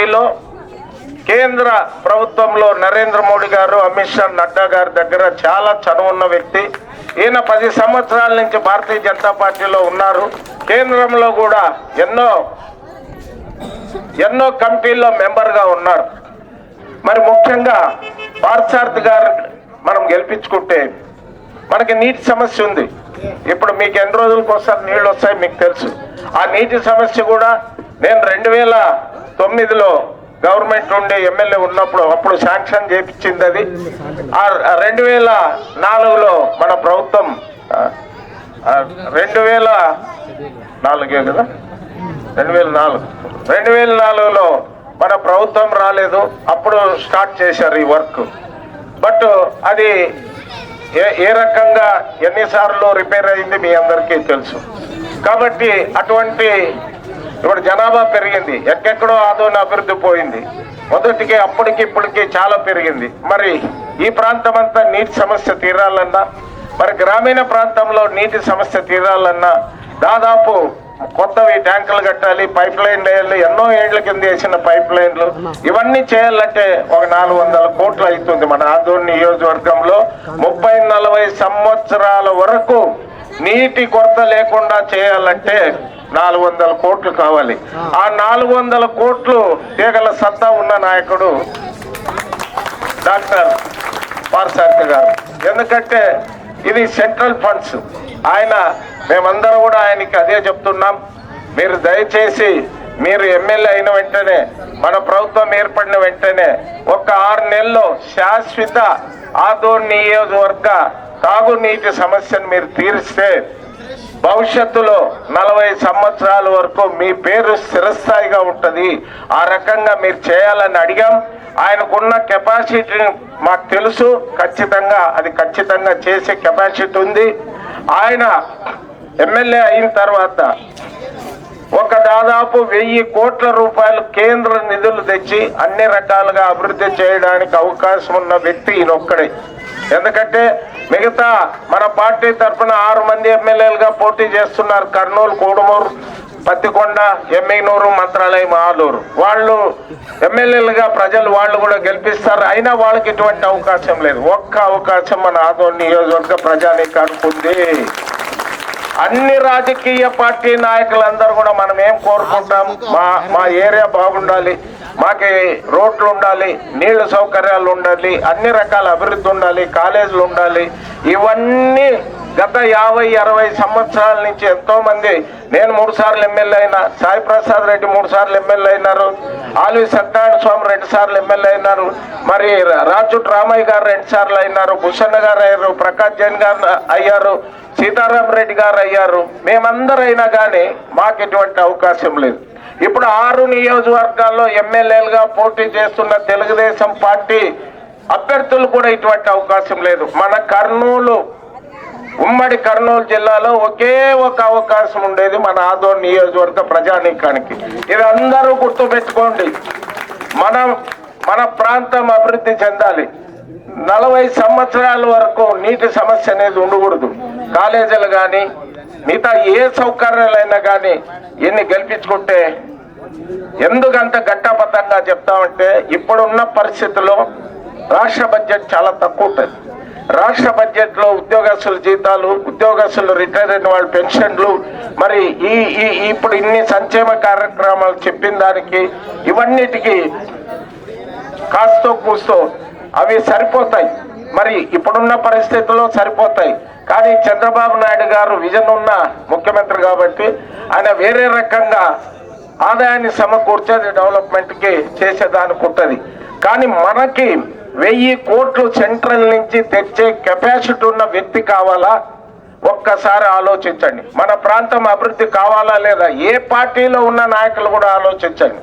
పార్టీలో కేంద్ర ప్రభుత్వంలో నరేంద్ర మోడీ గారు అమిత్ షా నడ్డా గారి దగ్గర చాలా చనువున్న వ్యక్తి. ఈయన పది సంవత్సరాల నుంచి భారతీయ జనతా పార్టీలో ఉన్నారు. కేంద్రంలో కూడా ఎన్నో ఎన్నో కమిటీల్లో మెంబర్గా ఉన్నారు. మరి ముఖ్యంగా పార్థసారథి గారు మనం గెలిపించుకుంటే మనకి నీటి సమస్య ఉంది. ఇప్పుడు మీకు ఎన్ని రోజులకు ఒకసారి నీళ్ళు వస్తాయి మీకు తెలుసు. ఆ నీటి సమస్య కూడా నేను రెండు వేల తొమ్మిదిలో గవర్నమెంట్ నుండి ఎమ్మెల్యే ఉన్నప్పుడు అప్పుడు శాంక్షన్ చేపించింది అది. ఆ రెండు వేల నాలుగులో మన ప్రభుత్వం రెండు వేల నాలుగే కదా? రెండు వేల నాలుగు రెండు వేల నాలుగులో మన ప్రభుత్వం రాలేదు. అప్పుడు స్టార్ట్ చేశారు ఈ వర్క్. బట్ అది ఏ ఏ రకంగా ఎన్నిసార్లు రిపేర్ అయింది మీ అందరికీ తెలుసు. కాబట్టి అటువంటి ఇప్పుడు జనాభా పెరిగింది. ఎక్కడెక్కడో ఆదోని అభివృద్ధి పోయింది. మొదటికి అప్పటికి ఇప్పటికి చాలా పెరిగింది. మరి ఈ ప్రాంతం అంతా నీటి సమస్య తీరాలన్నా మరి గ్రామీణ ప్రాంతంలో నీటి సమస్య తీరాలన్నా దాదాపు కొత్తవి ట్యాంకులు కట్టాలి పైప్ లైన్ వేయాలి ఎన్నో ఏళ్ళ కింద వేసిన పైప్ లైన్లు ఇవన్నీ చేయాలంటే ఒక నాలుగు వందల కోట్లు అవుతుంది మన ఆదోని నియోజకవర్గంలో. ముప్పై నలభై సంవత్సరాల వరకు నీటి కొరత లేకుండా చేయాలంటే నాలుగు వందల కోట్లు కావాలి. ఆ నాలుగు వందల కోట్లు తీగల సత్తా ఉన్న నాయకుడు డాక్టర్ పార్సార్థి గారు. ఎందుకంటే ఇది సెంట్రల్ ఫండ్స్. ఆయన మేమందరం కూడా ఆయనకి అదే చెప్తున్నాం. మీరు దయచేసి మీరు ఎమ్మెల్యే అయిన వెంటనే మన ప్రభుత్వం ఏర్పడిన వెంటనే ఒక ఆరు నెలల్లో శాశ్వత ఆదో నియోజకవర్గ తాగునీటి సమస్యను మీరు తీరిస్తే భవిష్యత్తులో నలభై సంవత్సరాల వరకు మీ పేరు స్థిరస్థాయిగా ఉంటుంది. ఆ రకంగా మీరు చేయాలని అడిగాం. ఆయనకున్న కెపాసిటీని మాకు తెలుసు. ఖచ్చితంగా అది ఖచ్చితంగా చేసే కెపాసిటీ ఉంది. ఆయన ఎమ్మెల్యే అయిన తర్వాత ఒక దాదాపు వెయ్యి కోట్ల రూపాయలు కేంద్ర నిధులు తెచ్చి అన్ని రకాలుగా అభివృద్ధి చేయడానికి అవకాశం ఉన్న వ్యక్తి ఈయనొక్కడే. ఎందుకంటే మిగతా మన పార్టీ తరఫున ఆరు మంది ఎమ్మెల్యేలుగా పోటీ చేస్తున్నారు. కర్నూలు కోడుమూరు పత్తికొండ ఎమ్మిగనూరు మంత్రాలయం ఆలూరు. వాళ్ళు ఎమ్మెల్యేలుగా ప్రజలు వాళ్ళు కూడా గెలిపిస్తారు. అయినా వాళ్ళకి ఇటువంటి అవకాశం లేదు. ఒక్క అవకాశం మన ఆదోని నియోజకవర్గ ప్రజానికి అనుకుంది అన్ని రాజకీయ పార్టీ నాయకులందరూ కూడా మనం ఏం కోరుకుంటాం? మా మా ఏరియా బాగుండాలి మాకి రోడ్లు ఉండాలి నీళ్ళ సౌకర్యాలు ఉండాలి అన్ని రకాల అభివృద్ధి ఉండాలి కాలేజీలు ఉండాలి. ఇవన్నీ గత యాభై అరవై సంవత్సరాల నుంచి ఎంతో మంది నేను మూడు సార్లు ఎమ్మెల్యే అయినా సాయి ప్రసాద్ రెడ్డి మూడు సార్లు ఎమ్మెల్యే అయినారు ఆల్వి సత్యనారాయణ స్వామి రెండు సార్లు ఎమ్మెల్యే అయినారు మరి రాజు రామయ్య గారు రెండు సార్లు అయినారు భూషణ్ గారు అయ్యారు ప్రకాష్ జైన్ గారు అయ్యారు సీతారాం రెడ్డి గారు అయ్యారు మేమందరైనా కానీ మాకు ఎటువంటి అవకాశం లేదు. ఇప్పుడు ఆరు నియోజకవర్గాల్లో ఎమ్మెల్యేలుగా పోటీ చేస్తున్న తెలుగుదేశం పార్టీ అభ్యర్థులు కూడా ఇటువంటి అవకాశం లేదు. మన కర్నూలు ఉమ్మడి కర్నూలు జిల్లాలో ఒకే ఒక అవకాశం ఉండేది మన ఆదోన్ నియోజకవర్గ ప్రజానీకానికి. ఇది అందరూ గుర్తుపెట్టుకోండి. మనం మన ప్రాంతం అభివృద్ధి చెందాలి. నలభై సంవత్సరాల వరకు నీటి సమస్య అనేది ఉండకూడదు. కాలేజీలు కానీ మిగతా ఏ సౌకర్యాలైనా కానీ ఎన్ని గెలిపించుకుంటే ఎందుకంత ఘట్టబద్ధంగా చెప్తామంటే ఇప్పుడున్న పరిస్థితుల్లో రాష్ట్ర బడ్జెట్ చాలా తక్కువ ఉంటుంది. రాష్ట్ర బడ్జెట్లో ఉద్యోగస్తుల జీతాలు ఉద్యోగస్తులు రిటైర్ అయిన వాళ్ళ పెన్షన్లు మరి ఈ ఈ ఇప్పుడు ఇన్ని సంక్షేమ కార్యక్రమాలు చెప్పిన దానికి ఇవన్నిటికీ కాస్తో కూస్తో అవి సరిపోతాయి. మరి ఇప్పుడున్న పరిస్థితుల్లో సరిపోతాయి. కానీ చంద్రబాబు నాయుడు గారు విజన్ ఉన్న ముఖ్యమంత్రి కాబట్టి ఆయన వేరే రకంగా ఆదాయాన్ని సమకూర్చేది డెవలప్మెంట్కి చేసేదానికి ఉంటుంది కానీ మనకి వెయ్యి కోట్లు సెంట్రల్ నుంచి తెచ్చే కెపాసిటీ ఉన్న వ్యక్తి కావాలా? ఒక్కసారి ఆలోచించండి. మన ప్రాంతం అభివృద్ధి కావాలా లేదా? ఏ పార్టీలో ఉన్న నాయకులు కూడా ఆలోచించండి.